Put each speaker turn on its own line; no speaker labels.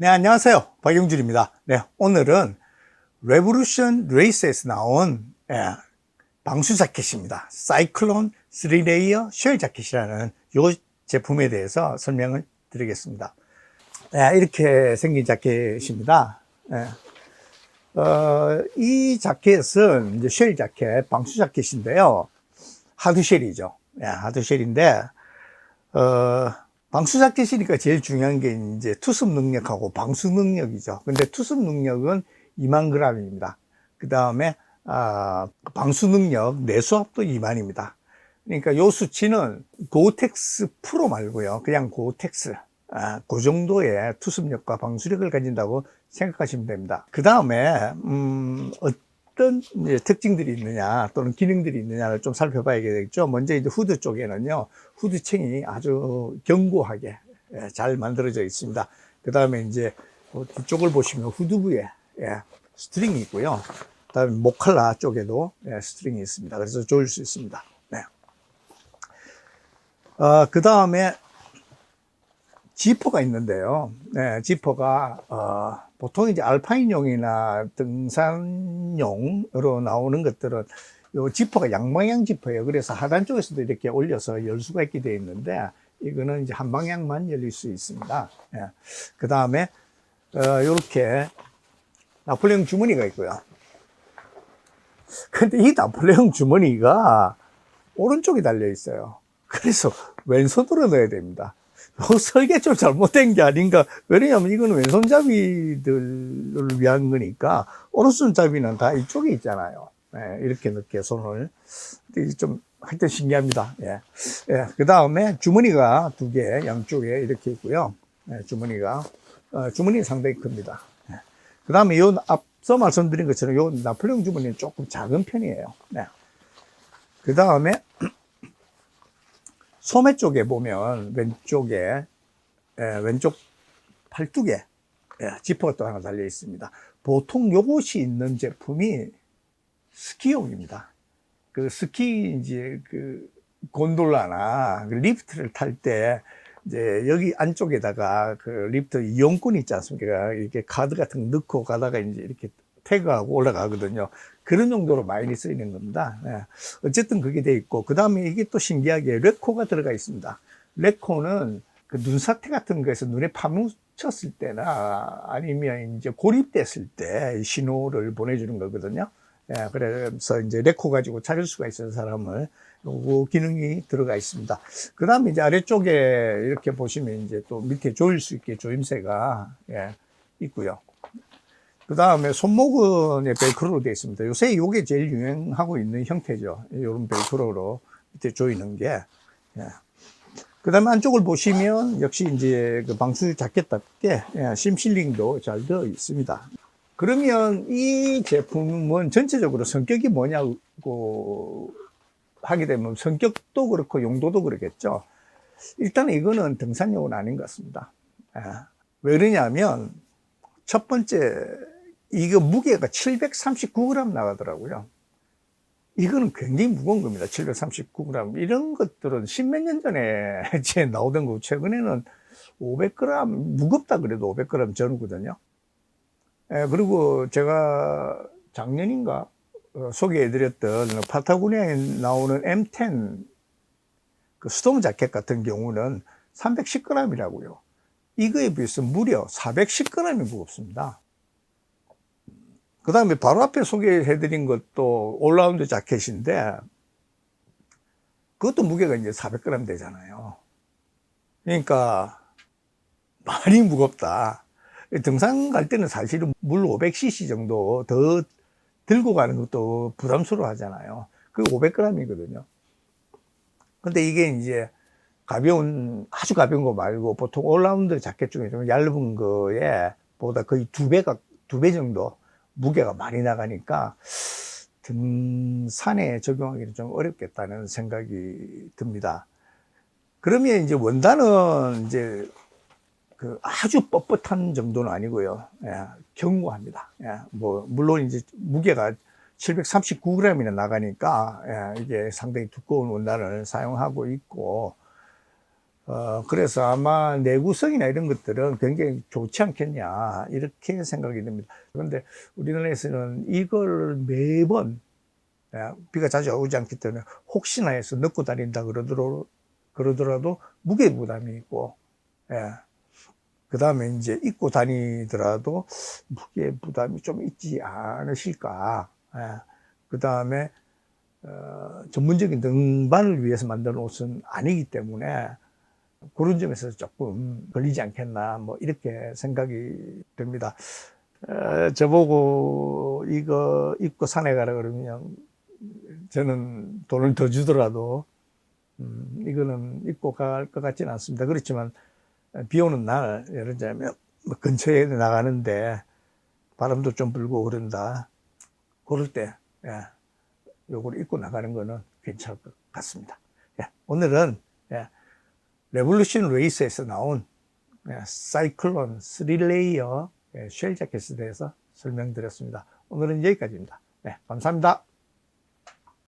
네, 안녕하세요. 박영준입니다. 네, 오늘은 레보루션 레이스에서 나온 예, 방수 자켓입니다. 사이클론 3레이어 쉘 자켓이라는 이 제품에 대해서 설명을 드리겠습니다. 네, 이렇게 생긴 자켓입니다. 예. 어, 이 자켓은 이제 쉘 자켓, 방수 자켓인데요. 하드쉘이죠. 예, 하드쉘인데, 어, 방수 자켓이니까 제일 중요한 게 이제 투습 능력하고 방수 능력이죠. 근데 투습 능력은 2만 g입니다. 그 다음에, 아, 방수 능력, 내수압도 2만입니다. 그러니까 요 수치는 고텍스 프로 말고요. 그냥 고텍스. 아, 그 정도의 투습력과 방수력을 가진다고 생각하시면 됩니다. 그 다음에, 음, 어떤 특징들이 있느냐 또는 기능들이 있느냐를 좀 살펴봐야겠죠. 먼저 이제 후드 쪽에는요, 후드층이 아주 견고하게 예, 잘 만들어져 있습니다. 그 다음에 이제 그 뒤쪽을 보시면 후드부에 예, 스트링이 있고요. 그 다음에 목칼라 쪽에도 예, 스트링이 있습니다. 그래서 조일 수 있습니다. 네. 어, 그 다음에 지퍼가 있는데요. 네, 지퍼가 어, 보통 이제 알파인용이나 등산용으로 나오는 것들은 요 지퍼가 양방향 지퍼예요. 그래서 하단 쪽에서도 이렇게 올려서 열 수가 있게 되어 있는데 이거는 이제 한 방향만 열릴 수 있습니다. 예. 그 다음에 어, 이렇게 나폴레옹 주머니가 있고요. 근데 이 나폴레옹 주머니가 오른쪽에 달려 있어요. 그래서 왼손으로 넣어야 됩니다. 요 설계 좀 잘못된 게 아닌가. 왜냐하면 이거는 왼손잡이들을 위한 거니까 오른손잡이는 다 이쪽에 있잖아요. 예, 이렇게 넣게 손을. 좀 하여튼 신기합니다. 예. 예, 그 다음에 주머니가 두 개 양쪽에 이렇게 있고요. 예, 주머니가. 어, 주머니 상당히 큽니다. 예. 그 다음에 요 앞서 말씀드린 것처럼 요 나폴레옹 주머니는 조금 작은 편이에요. 네. 그 다음에 소매 쪽에 보면 왼쪽에 예, 왼쪽 팔뚝에 예, 지퍼가 또 하나 달려 있습니다. 보통 요것이 있는 제품이 스키용입니다. 그 스키 이제 그 곤돌라나 그 리프트를 탈 때 이제 여기 안쪽에다가 그 리프트 이용권 있지 않습니까? 이렇게 카드 같은 거 넣고 가다가 이제 이렇게 태그하고 올라가거든요. 그런 정도로 많이 쓰이는 겁니다. 예. 어쨌든 그게 돼 있고, 그 다음에 이게 또 신기하게 레코가 들어가 있습니다. 레코는 그 눈사태 같은 거에서 눈에 파묻혔을 때나 아니면 이제 고립됐을 때 신호를 보내주는 거거든요. 예, 그래서 이제 레코 가지고 찾을 수가 있어요, 사람을. 요거 기능이 들어가 있습니다. 그 다음에 이제 아래쪽에 이렇게 보시면 이제 또 밑에 조일 수 있게 조임새가, 예, 있고요. 그 다음에 손목은 벨크로로 되어 있습니다. 요새 이게 제일 유행하고 있는 형태죠. 이런 벨크로로 밑에 조이는 게. 예. 그 다음에 안쪽을 보시면 역시 이제 그 방수 자켓답게 예, 심실링도 잘 되어 있습니다. 그러면 이 제품은 전체적으로 성격이 뭐냐고 하게 되면 성격도 그렇고 용도도 그렇겠죠. 일단 이거는 등산용은 아닌 것 같습니다. 예. 왜 그러냐면 첫 번째 이거 무게가 739g 나가더라고요. 이거는 굉장히 무거운 겁니다. 739g. 이런 것들은 십몇 년 전에 제 나오던 거 최근에는 500g 무겁다 그래도 500g 전후거든요. 예, 그리고 제가 작년인가 어, 소개해드렸던 파타고니아에 나오는 M10 그 스톰 자켓 같은 경우는 310g이라고요. 이거에 비해서 무려 410g이 무겁습니다. 그 다음에 바로 앞에 소개해드린 것도 올라운드 자켓인데 그것도 무게가 이제 400g 되잖아요. 그러니까 많이 무겁다. 등산 갈 때는 사실은 물 500cc 정도 더 들고 가는 것도 부담스러워 하잖아요. 그 500g이거든요. 근데 이게 이제 가벼운, 아주 가벼운 거 말고 보통 올라운드 자켓 중에 좀 얇은 거에 보다 거의 두 배가, 두 배 정도 무게가 많이 나가니까 등산에 적용하기는 좀 어렵겠다는 생각이 듭니다. 그러면 이제 원단은 이제 그 아주 뻣뻣한 정도는 아니고요. 예, 견고합니다. 예, 뭐, 물론 이제 무게가 739g이나 나가니까, 예, 이게 상당히 두꺼운 원단을 사용하고 있고, 어, 그래서 아마 내구성이나 이런 것들은 굉장히 좋지 않겠냐, 이렇게 생각이 됩니다. 그런데 우리나라에서는 이걸 매번, 예, 비가 자주 오지 않기 때문에 혹시나 해서 넣고 다닌다 그러더라도, 그러더라도 무게 부담이 있고, 예. 그 다음에 이제 입고 다니더라도 무게 부담이 좀 있지 않으실까. 예. 그 다음에, 어, 전문적인 등반을 위해서 만든 옷은 아니기 때문에 그런 점에서 조금 걸리지 않겠나 뭐 이렇게 생각이 됩니다. 에, 저보고 이거 입고 산에 가라 그러면 저는 돈을 더 주더라도 음, 이거는 입고 갈 것 같지는 않습니다. 그렇지만 비 오는 날 예를 들자면 뭐 근처에 나가는데 바람도 좀 불고 그런다. 그럴 때 예, 요걸 입고 나가는 거는 괜찮을 것 같습니다. 예, 오늘은 예, 레볼루션 레이스에서 나온 예, 사이클론 3레이어 쉘 자켓에 대해서 설명드렸습니다. 오늘은 여기까지입니다. 네, 감사합니다.